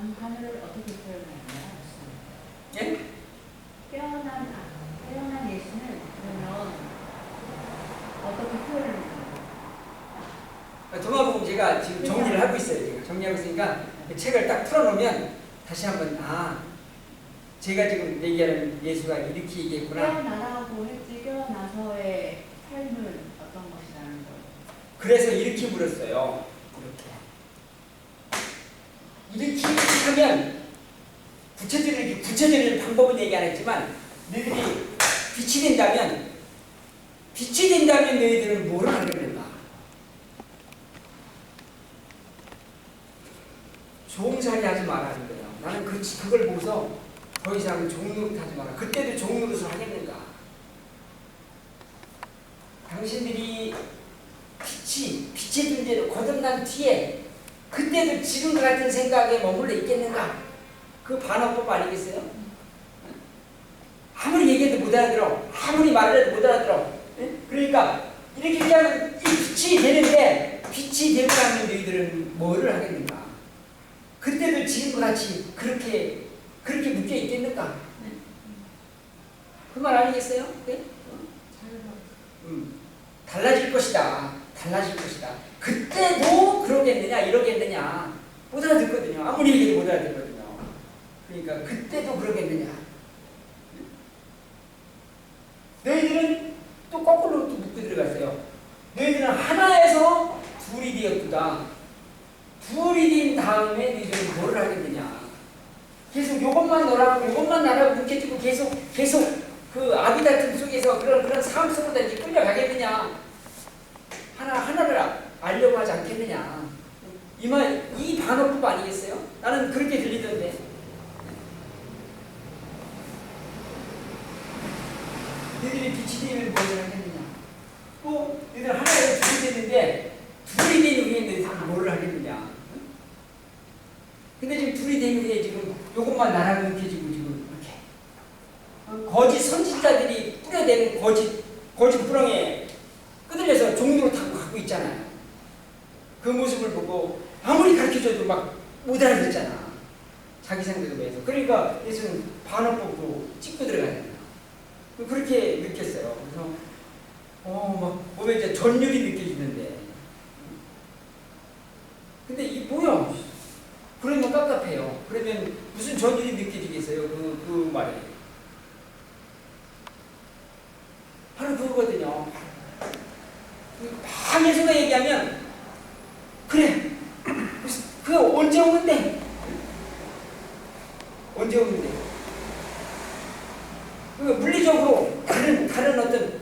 한 하늘을 어떻게 표현하나요? 예? 깨어난 아, 깨어난 예수는 그러면 어떻게 표현하나요? 도마복음 제가 지금 정리를 하고 있어요. 제가 정리하고 있으니까 그 책을 딱 풀어놓으면 다시 한번 아 제가 지금 얘기하는 예수가 이렇게 얘기했구나. 깨어나라고 했지 깨어나서의 삶은 어떤 것이라는 거예요. 그래서 이렇게 물었어요. 이렇게. 하면 구체적인 구체적인 방법은 얘기 안 했지만 너희들이 빛이 된다면 빛이 된다면 너희들은 뭐를 하게 된다. 종살이 하지 말라는 거예요. 나는 그, 그걸 보고서 더 이상 종노릇 하지 마라. 그때도 종노릇을 하겠는가? 당신들이 빛이 빛의 존재로 거듭난 뒤에 그때도 지금과 같은 생각에 머물러 있겠는가? 그 반어법 아니겠어요? 아무리 얘기해도 못 알아들어. 아무리 말해도 못 알아들어. 예? 그러니까 이렇게 이 빛이 되는데 빛이 되고 나면 너희들은 뭐를 하겠는가? 그때도 지금과 같이 그렇게 그렇게 묶여 있겠는가? 그 말 아니겠어요? 네? 음, 달라질 것이다. 달라질 것이다. 그때도 그러겠느냐, 이러겠느냐. 못 알아듣거든요. 아무리 얘기해도 못 알아듣거든요. 그러니까 그때도 그러겠느냐. 너희들은 또 거꾸로 또 묶고 들어갔어요. 너희들은 하나에서 둘이 되었구다. 둘이 된 다음에 너희들은 뭘 하겠느냐. 계속 요것만 너라고 요것만 나라고 묵혀지고 계속 계속 그 아비다툼 속에서 그런 그런 삶 속으로 이제 끌려가겠느냐 하나 하나를 아- 알려고 하지 않겠느냐 이말 이 반어법 아니겠어요? 나는 그렇게 들리던데. 너희들이 빛이 되면 뭘 하겠느냐? 또 너희들 하나에 둘이 됐는데 둘이 된 너희들이 뭘 하겠느냐? 근데 지금 둘이 되는데 지금 요것만 나라고 느껴지고 지금 이렇게. 거짓 선지자들이 뿌려대는 거짓 거짓 부렁에 끄들려서 종로를 타고 가고 있잖아요. 그 모습을 보고 아무리 가르쳐줘도 막 못 알아듣잖아. 자기 생각에 의해서. 그러니까 예수는 반어법으로 찍고 들어가잖아요. 그렇게 느꼈어요. 그래서 어막 몸에 이제 전율이 느껴지는데 근데 이 뭐야? 그러면 깝깝해요. 그러면 무슨 전율이 느껴지겠어요? 그, 그 말에. 바로 그거거든요. 방에서가 얘기하면, 그래. 그 언제 오는데? 언제 오는데? 그 물리적으로 다른, 다른 어떤,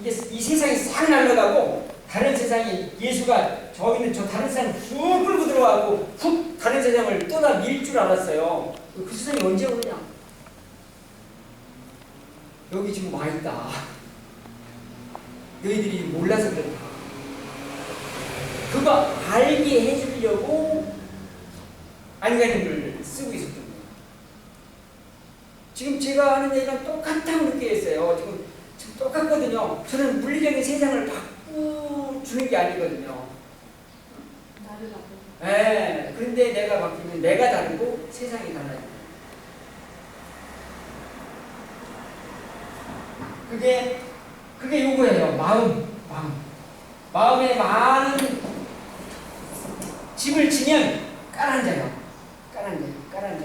이게 이 세상이 싹 날아가고, 다른 세상에 예수가 저 있는 저 다른 세상 훅 끌고 들어가고 훅 다른 세상을 떠나 밀 줄 알았어요. 그 세상이 언제 오느냐? 여기 지금 와 있다. 너희들이 몰라서 그런다. 그거 알게 해주려고 안간힘을 쓰고 거예요. 지금 제가 하는 얘기랑 똑같다고 느껴졌어요. 지금, 지금 똑같거든요. 저는 물리적인 세상을 바꾸주는 게 아니거든요. 나를 알고 예, 그런데 내가 바뀌면 내가 다르고 세상이 달라요. 그게 그게 요거예요. 마음, 마음. 마음에 많은 집을 깔아앉아요. 깔아앉아요.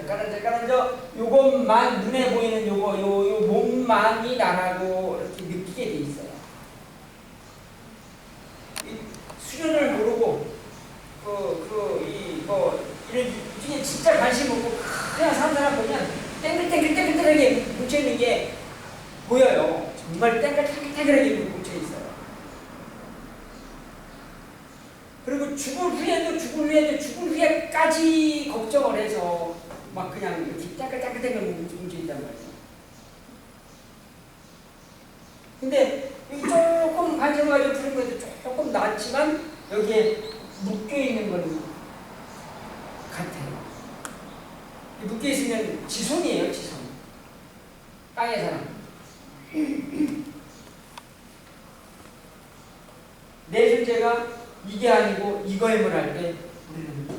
깔아앉아, 깔아앉아. 요것만 눈에 보이는 요거, 요, 요 몸만이 나라고 이렇게 느끼게 돼 있어요. 이 수련을 모르고 그, 그, 이, 뭐, 이런, 중에 진짜 관심 없고, 그냥 사는 사람 보면, 땡글땡글땡글땡글하게 뭉쳐 있는 게 보여요. 정말 땡글땡글땡글하게 뭉쳐 있어요. 그리고 죽을 후에도 죽을 후에도 죽을 후에까지 걱정을 해서, 막 그냥 이렇게 땡글땡글땡글 뭉쳐있단 말이에요. 근데, 이 조금 가지고 들은 것도 조금 낫지만, 여기에 묶여 있는 건 같아요. 묶여 있으면 지손이에요, 지손. 땅의 사람. 내 존재가 이게 아니고 이거임을 알때 우리는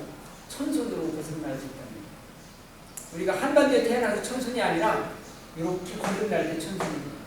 천손으로 벗어날 수 있다는 거예요. 우리가 한반도에 태어나서 천선이 아니라 이렇게 거듭날 때 천선입니다.